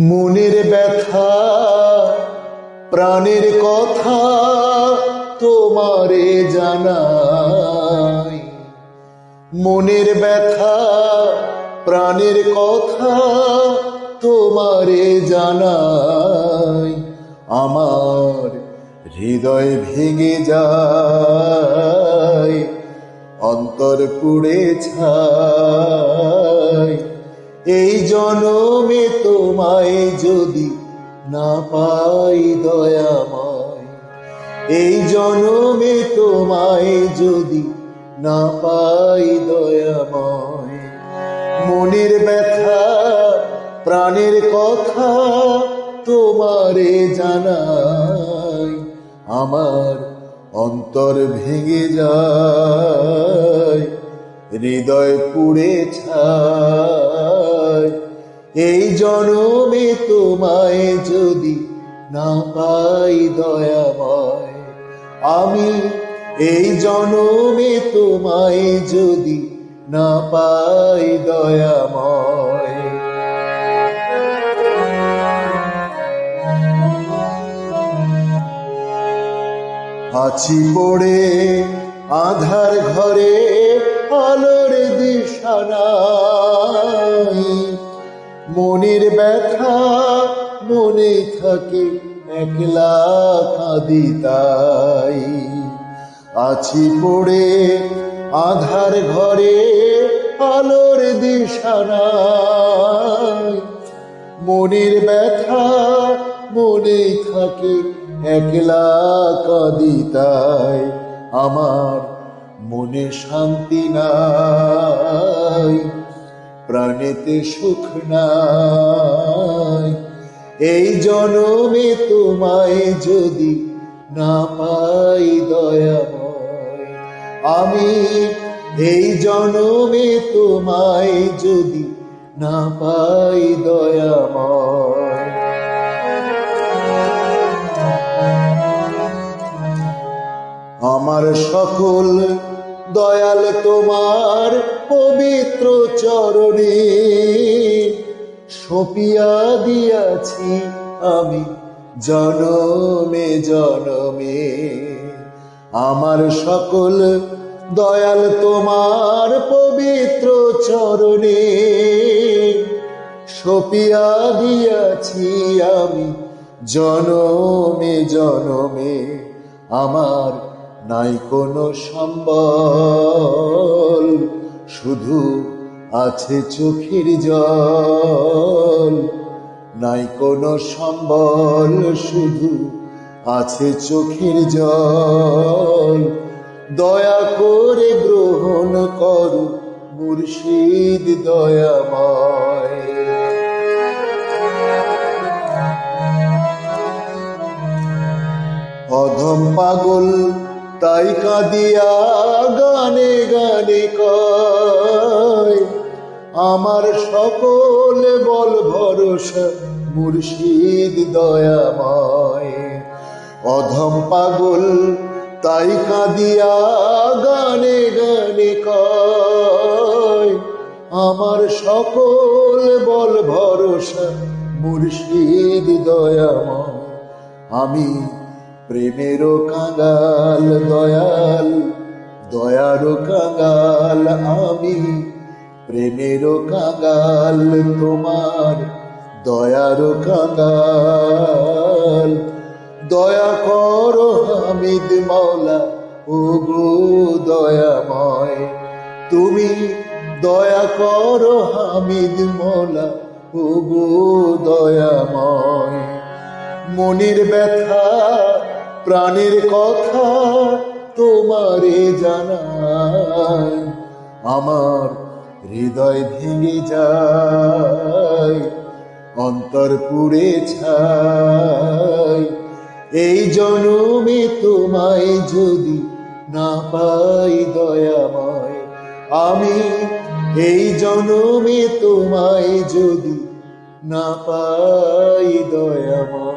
মনের ব্যথা, প্রাণের কথা তোমারে জানাই। মনের ব্যথা, প্রাণের কথা তোমারে জানাই। আমার হৃদয় ভেঙে যায়, অন্তর পুড়ে ছাই। এই জনমে তোমায় যদি না পাই দয়াময়, এই জনমে তোমায় যদি না পাই দয়াময়। মনের ব্যথা, প্রাণের কথা তোমারে জানাই, আমার অন্তর ভেঙে যায়, হৃদয় পুড়ে ছায় এই জনমে তোমায় যদি না পাই দয়াময়, আমি এই জনমে তোমায় যদি না পাই দয়াময়। আছি পড়ে আধার ঘরে আলোর দিশা নাই। মনের ব্যথা মনে থাকে একলা কাঁদি তাই। আছি পড়ে আধার ঘরে আলোর দিশা নাই। মনের ব্যথা মনে থাকে একলা কাঁদি তাই। আমার মনে শান্তি নাই। প্রাণেতে সুখ নাই। এই জনমে তোমায় যদি না পাই দয়াময়, আমি এই জনমে তোমায় যদি না পাই দয়াময়। আমার সকল দয়াল তোমার পবিত্র চরণে সপিয়া দিয়াছি আমি জনমে জনমে। আমার সকল দয়াল তোমার পবিত্র চরণে সপিয়া দিয়াছি আমি জনমে জনমে। আমার নাই কোনো সম্বল, শুধু আছে চোখের জল। নাই কোনো সম্বল, শুধু আছে চোখের জল। দয়া করে গ্রহণ করো মুর্শিদ দয়াময়। অধম পাগল তাই কাঁদিয়া গানে গানে কয়, আমার সকল বল ভরসা মুর্শিদ দয়াময়। অধম পাগল, তাই কাঁদিয়া গানে গানে কয়, আমার সকল বল ভরসা মুর্শিদ দয়াময়। আমি প্রেমেরও কাঙ্গাল দয়াল দয়ারও কাঙ্গাল আমি প্রেমেরও কাঙ্গাল তোমার দয়ারও কাঙ্গাল দয়া করো হামিদ মাওলা ও গো দয়াময়। তুমি দয়া করো হামিদ মৌলা ও গো দয়াময়। মনির ব্যথা প্রাণের কথা তোমারে জানাই, আমার হৃদয় ভেঙে যায়, অন্তর পুড়ে ছাই। এই জনমে তোমায় যদি না পাই দয়াময়, আমি এই জনমে তোমায় যদি না পাই দয়াময়।